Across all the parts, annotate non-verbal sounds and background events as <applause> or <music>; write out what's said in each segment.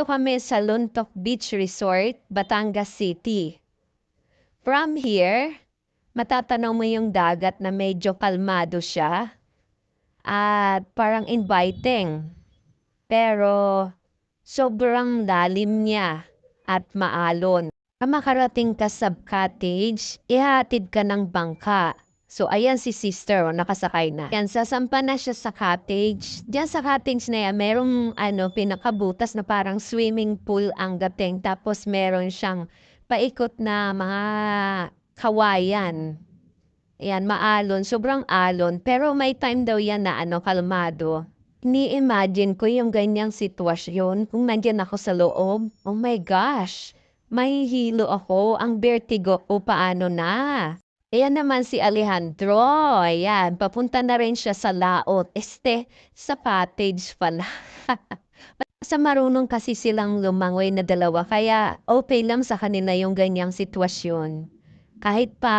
Nandito kami sa Luntok Beach Resort, Batangas City. From here, matatanaw mo yung dagat na medyo kalmado siya at parang inviting. Pero sobrang lalim niya at maalon. Para makarating ka sa cottage, ihatid ka ng bangka. So, ayan si sister, oh, nakasakay na. Yan, sasampa na siya sa cottage. Diyan sa cottage na yan, merong ano, pinakabutas na parang swimming pool ang dating. Tapos meron siyang paikot na mga kawayan. Ayan, maalon. Sobrang alon. Pero may time daw yan na ano, kalmado. Ni-imagine ko yung ganyang sitwasyon kung nandyan ako sa loob. Oh my gosh! May hilo ako. Ang vertigo ko paano na. Ayan naman si Alejandro. Ayan, papunta na rin siya sa laot. Este, sa cottage pala. <laughs> sa marunong kasi silang lumangoy na dalawa. Kaya okay lang sa kanila yung ganyang sitwasyon. Kahit pa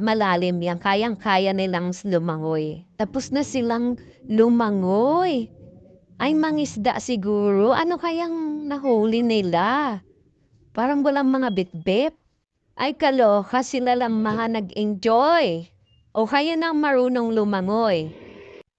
malalim yan, kayang-kaya nilang lumangoy. Tapos na silang lumangoy. Ay, mangisda siguro. Ano kayang nahuli nila? Parang walang mga bitbit. Ay kaloka sila lang mga nag-enjoy. O kaya nang marunong lumangoy.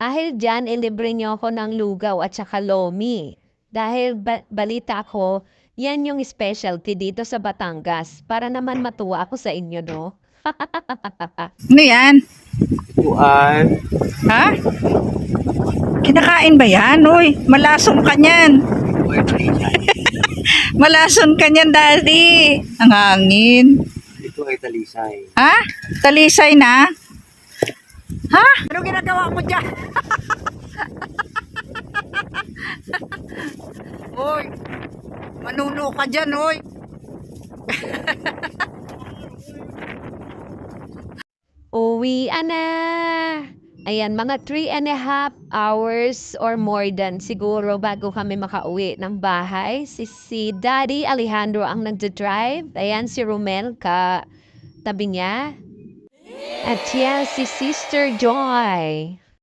Dahil dyan, ilibre niyo ako ng lugaw at saka lomi. Dahil ba- balita ko, yan yung specialty dito sa Batangas. Para naman matuwa ako sa inyo, no? <laughs> Ano yan? Tuan. Ha? Kinakain ba yan? Uy, malason ka niyan. Malason ka niyan, daddy. Ang hangin. Ito ay talisay. Ha? Talisay na? Ha? Ano ginagawa mo dyan? Uy, manuno ka dyan, uy. Uwi na! Ayan, mga three and a half hours or more than siguro bago kami makauwi ng bahay. Si, si Daddy Alejandro ang nagda-drive. Ayan, si Romel ka tabi niya. At yan, si Sister Joy.